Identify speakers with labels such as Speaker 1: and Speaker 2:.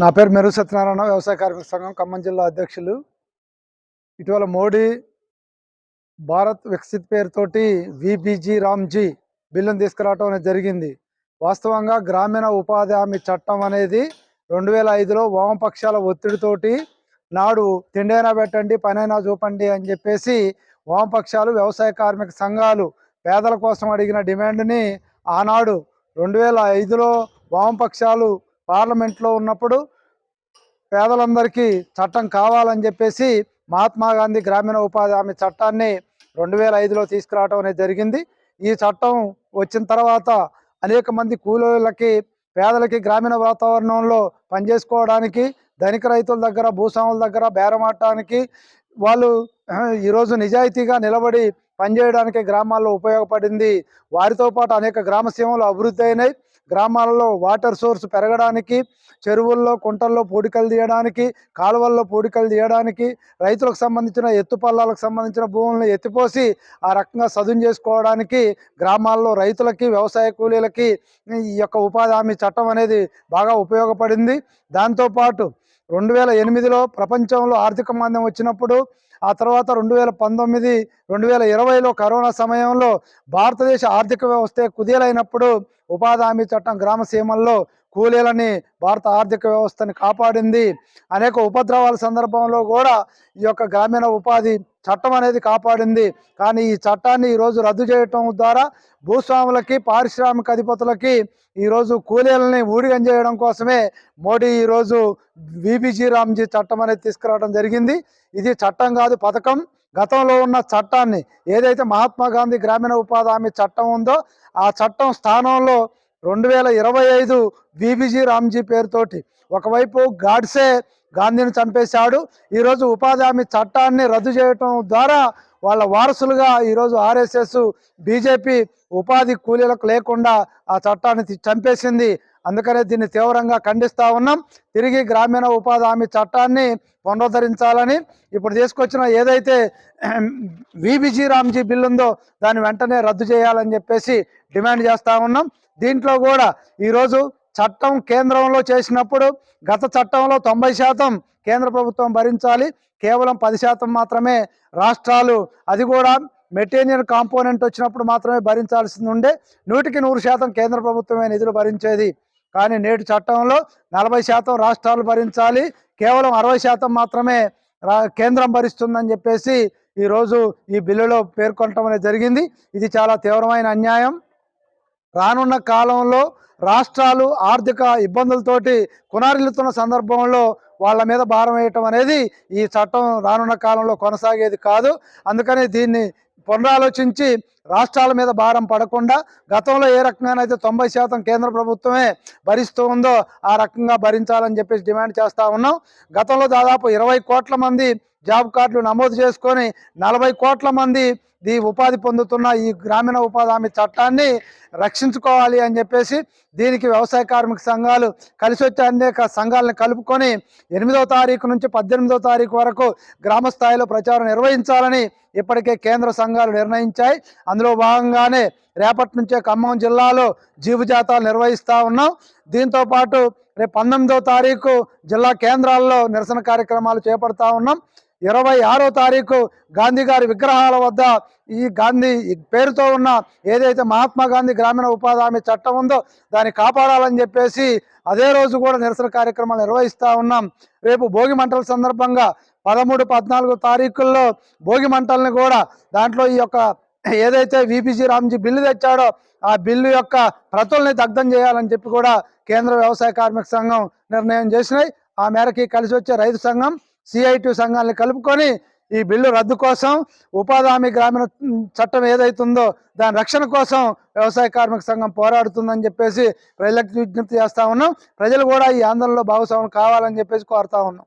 Speaker 1: నా పేరు మెరుగు సత్యనారాయణ వ్యవసాయ కార్మిక సంఘం ఖమ్మం జిల్లా అధ్యక్షులు. ఇటీవల మోడీ భారత్ వికసిత్ పేరుతోటి విబిజీ రామ్జీ బిల్లును తీసుకురావటం అనేది జరిగింది. వాస్తవంగా గ్రామీణ ఉపాధి హామీ చట్టం అనేది రెండు వేల ఐదులో వామపక్షాల ఒత్తిడితోటి నాడు తిండైనా పెట్టండి పనైనా చూపండి అని చెప్పేసి వామపక్షాలు వ్యవసాయ కార్మిక సంఘాలు పేదల కోసం అడిగిన డిమాండ్ని ఆనాడు రెండు వేల ఐదులో వామపక్షాలు పార్లమెంట్లో ఉన్నప్పుడు పేదలందరికీ చట్టం కావాలని చెప్పేసి మహాత్మా గాంధీ గ్రామీణ ఉపాధి హామీ చట్టాన్ని రెండు వేల ఐదులో తీసుకురావడం అనేది జరిగింది. ఈ చట్టం వచ్చిన తర్వాత అనేక మంది కూలీలకి పేదలకి గ్రామీణ వాతావరణంలో పనిచేసుకోవడానికి ధనిక రైతుల దగ్గర భూస్వాముల దగ్గర బేరమాడటానికి వాళ్ళు ఈరోజు నిజాయితీగా నిలబడి పనిచేయడానికి గ్రామాల్లో ఉపయోగపడింది. వారితో పాటు అనేక గ్రామ సీమలు అభివృద్ధి అయినాయి. గ్రామాలలో వాటర్ సోర్స్ పెరగడానికి చెరువుల్లో కుంటల్లో పూడికలు తీయడానికి కాలువల్లో పూడికలు తీయడానికి రైతులకు సంబంధించిన ఎత్తుపల్లాలకు సంబంధించిన భూములను ఎత్తిపోసి ఆ రకంగా సదును చేసుకోవడానికి గ్రామాల్లో రైతులకి వ్యవసాయ కూలీలకి ఈ యొక్క ఉపాధి హామీ చట్టం అనేది బాగా ఉపయోగపడింది. దాంతోపాటు రెండు వేల ఎనిమిదిలో ప్రపంచంలో ఆర్థిక మాంద్యం వచ్చినప్పుడు ఆ తర్వాత రెండు వేల పంతొమ్మిది రెండు వేల ఇరవైలో కరోనా సమయంలో భారతదేశ ఆర్థిక వ్యవస్థ కుదేలైనప్పుడు ఉపాధి హామీ చట్టం గ్రామ సీమల్లో కూలీలని భారత ఆర్థిక వ్యవస్థని కాపాడింది. అనేక ఉపద్రవాల సందర్భంలో కూడా ఈ యొక్క గ్రామీణ ఉపాధి చట్టం అనేది కాపాడింది. కానీ ఈ చట్టాన్ని ఈరోజు రద్దు చేయటం ద్వారా భూస్వాములకి పారిశ్రామిక అధిపతులకి ఈరోజు కూలీలని ఊడిగం చేయడం కోసమే మోడీ ఈరోజు బీబీజీ రామ్జీ చట్టం అనేది తీసుకురావడం జరిగింది. ఇది చట్టం కాదు పథకం. గతంలో ఉన్న చట్టాన్ని ఏదైతే మహాత్మా గాంధీ గ్రామీణ ఉపాధి హామీ చట్టం ఉందో ఆ చట్టం స్థానంలో రెండు వేల ఇరవై ఐదు బీబీజీ రామ్జీ పేరుతోటి. ఒకవైపు గాడ్సే గాంధీని చంపేశాడు. ఈరోజు ఉపాధి హామీ చట్టాన్ని రద్దు చేయటం ద్వారా వాళ్ళ వారసులుగా ఈరోజు ఆర్ఎస్ఎస్ బీజేపీ ఉపాధి కూలీలకు లేకుండా ఆ చట్టాన్ని చంపేసింది అందుకనే దీన్ని తీవ్రంగా ఖండిస్తూ ఉన్నాం. తిరిగి గ్రామీణ ఉపాధి హామీ చట్టాన్ని పునరుద్ధరించాలని ఇప్పుడు తీసుకొచ్చిన ఏదైతే విబిజీ రామ్జీ బిల్లు ఉందో దాన్ని వెంటనే రద్దు చేయాలని చెప్పేసి డిమాండ్ చేస్తూ ఉన్నాం. దీంట్లో కూడా ఈరోజు చట్టం కేంద్రంలో చేసినప్పుడు గత చట్టంలో తొంభై శాతం కేంద్ర ప్రభుత్వం భరించాలి. కేవలం పది శాతం మాత్రమే రాష్ట్రాలు అది కూడా మెటీరియల్ కాంపోనెంట్ వచ్చినప్పుడు మాత్రమే భరించాల్సి ఉండే. నూటికి నూరు శాతం కేంద్ర ప్రభుత్వమే నిధులు భరించేది. కానీ నేటి చట్టంలో నలభై శాతం రాష్ట్రాలు భరించాలి కేవలం అరవై శాతం మాత్రమే రా కేంద్రం భరిస్తుందని చెప్పేసి ఈరోజు ఈ బిల్లులో పేర్కొనటం అనేది జరిగింది. ఇది చాలా తీవ్రమైన అన్యాయం. రానున్న కాలంలో రాష్ట్రాలు ఆర్థిక ఇబ్బందులతోటి కునారిల్లుతున్న సందర్భంలో వాళ్ళ మీద భారం వేయటం అనేది ఈ చట్టం రానున్న కాలంలో కొనసాగేది కాదు. అందుకని దీన్ని పునరాలోచించి రాష్ట్రాల మీద భారం పడకుండా గతంలో ఏ రకంగానైతే తొంభై శాతం కేంద్ర ప్రభుత్వమే భరిస్తూ ఉందో ఆ రకంగా భరించాలని చెప్పేసి డిమాండ్ చేస్తూ ఉన్నాం. గతంలో దాదాపు ఇరవై కోట్ల మంది జాబ్ కార్డులు నమోదు చేసుకొని నలభై కోట్ల మంది ఈ ఉపాధి పొందుతున్న ఈ గ్రామీణ ఉపాధి హామీ చట్టాన్ని రక్షించుకోవాలి అని చెప్పేసి దీనికి వ్యవసాయ కార్మిక సంఘాలు కలిసి వచ్చే అనేక సంఘాలను కలుపుకొని ఎనిమిదవ తారీఖు నుంచి పద్దెనిమిదవ తారీఖు వరకు గ్రామ స్థాయిలో ప్రచారం నిర్వహించాలని ఇప్పటికే కేంద్ర సంఘాలు నిర్ణయించాయి. అందులో భాగంగానే రేపటి నుంచే ఖమ్మం జిల్లాలో జీవజాతాలు నిర్వహిస్తూ ఉన్నాం. దీంతో పాటు రేపు పంతొమ్మిదవ తారీఖు జిల్లా కేంద్రాల్లో నిరసన కార్యక్రమాలు చేపడతా ఉన్నాం. ఇరవై ఆరో తారీఖు గాంధీ గారి విగ్రహాల వద్ద ఈ గాంధీ పేరుతో ఉన్న ఏదైతే మహాత్మా గాంధీ గ్రామీణ ఉపాధి హామీ చట్టం ఉందో దాన్ని కాపాడాలని చెప్పేసి అదే రోజు కూడా నిరసన కార్యక్రమాలు నిర్వహిస్తూ ఉన్నాం. రేపు భోగి మంటల సందర్భంగా పదమూడు పద్నాలుగు తారీఖుల్లో భోగి మంటల్ని కూడా దాంట్లో ఈ యొక్క ఏదైతే విపిసి రామ్జీ బిల్లు తెచ్చాడో ఆ బిల్లు యొక్క ప్రతుల్ని దగ్ధం చేయాలని చెప్పి కూడా కేంద్ర వ్యవసాయ కార్మిక సంఘం నిర్ణయం చేసినాయి. ఆ మేరకి కలిసి వచ్చే రైతు సంఘం సిఐటి సంఘాలను కలుపుకొని ఈ బిల్లు రద్దు కోసం ఉపాధి హామీ గ్రామీణ చట్టం ఏదైతుందో దాని రక్షణ కోసం వ్యవసాయ కార్మిక సంఘం పోరాడుతుందని చెప్పేసి ప్రజలకు విజ్ఞప్తి చేస్తా ఉన్నాం. ప్రజలు కూడా ఈ ఆందోళనలో భాగస్వాములు కావాలని చెప్పేసి కోరుతా ఉన్నాం.